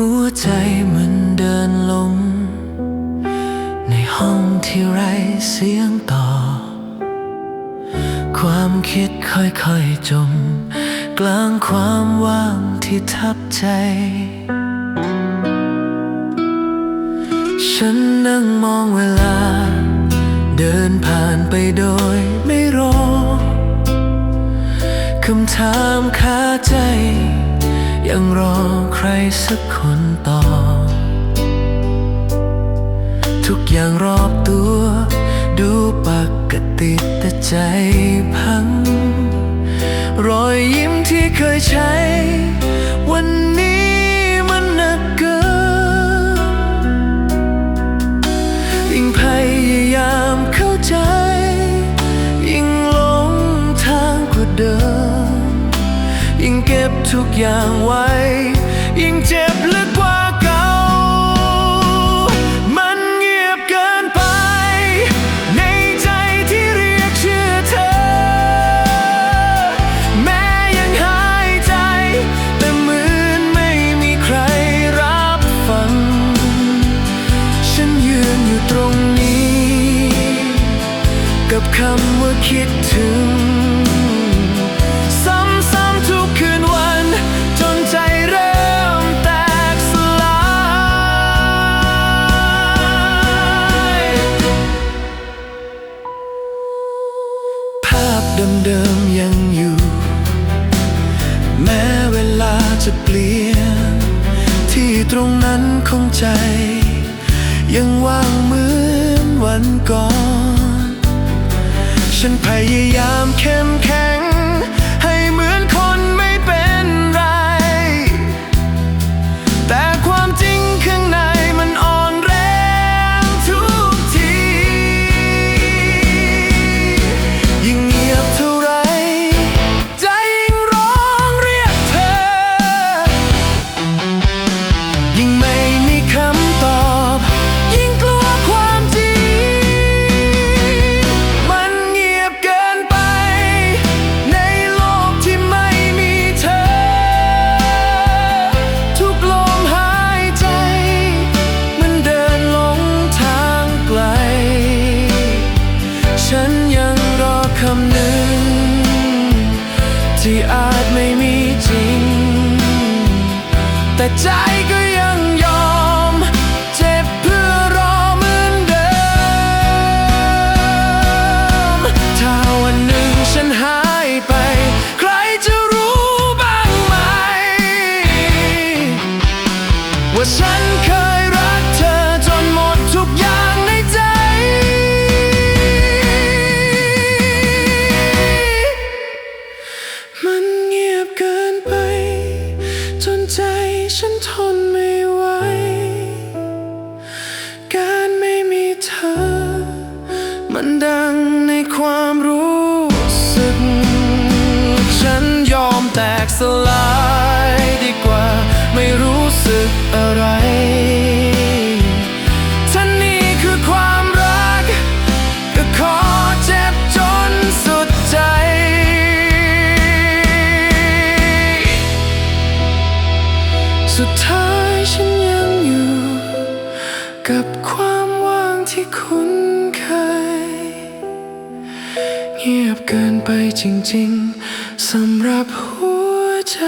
หัวใจมันเดินลง ในห้องที่ไรเสียงต่อ ความคิดค่อยๆจม กลางความว่างที่ทับใจ ฉันนั่งมองเวลา เดินผ่านไปโดยไม่รอคำถามคาใจ ยังรอใครสักคนตอบทุกอย่างรอบตัว ดูปกติแต่ใจพัง รอยยิ้มที่เคยใช้ วันนี้ ยิ่งเก็บทุกอย่างไว้ ยิ่งเจ็บลึกกว่าเก่า มันเงียบเกินไป ในใจที่เรียกชื่อเธอ แม้ยังหายใจ แต่เหมือนไม่มีใครรับฟัง ฉันยืนอยู่ตรงนี้ กับคำว่าคิดถึง จะเปลี่ยน ที่ตรงนั้นของใจ ยังว่างเหมือนวันก่อน ฉันพยายามเข้มแำหนึ่ง ที่อาจไม่มีจริง แต่ใจก็ มันดังในความรู้สึก ฉันยอมแตกสลายดีกว่า ไม่รู้สึกอะไรถ้านี่คือความรัก ก็ขอเจ็บจนสุดใจ สุดท้ายฉันยังอยู่ กับความว่างที่คุ้นเคย งียบเกินไปจริงๆสำหรับหัวใจ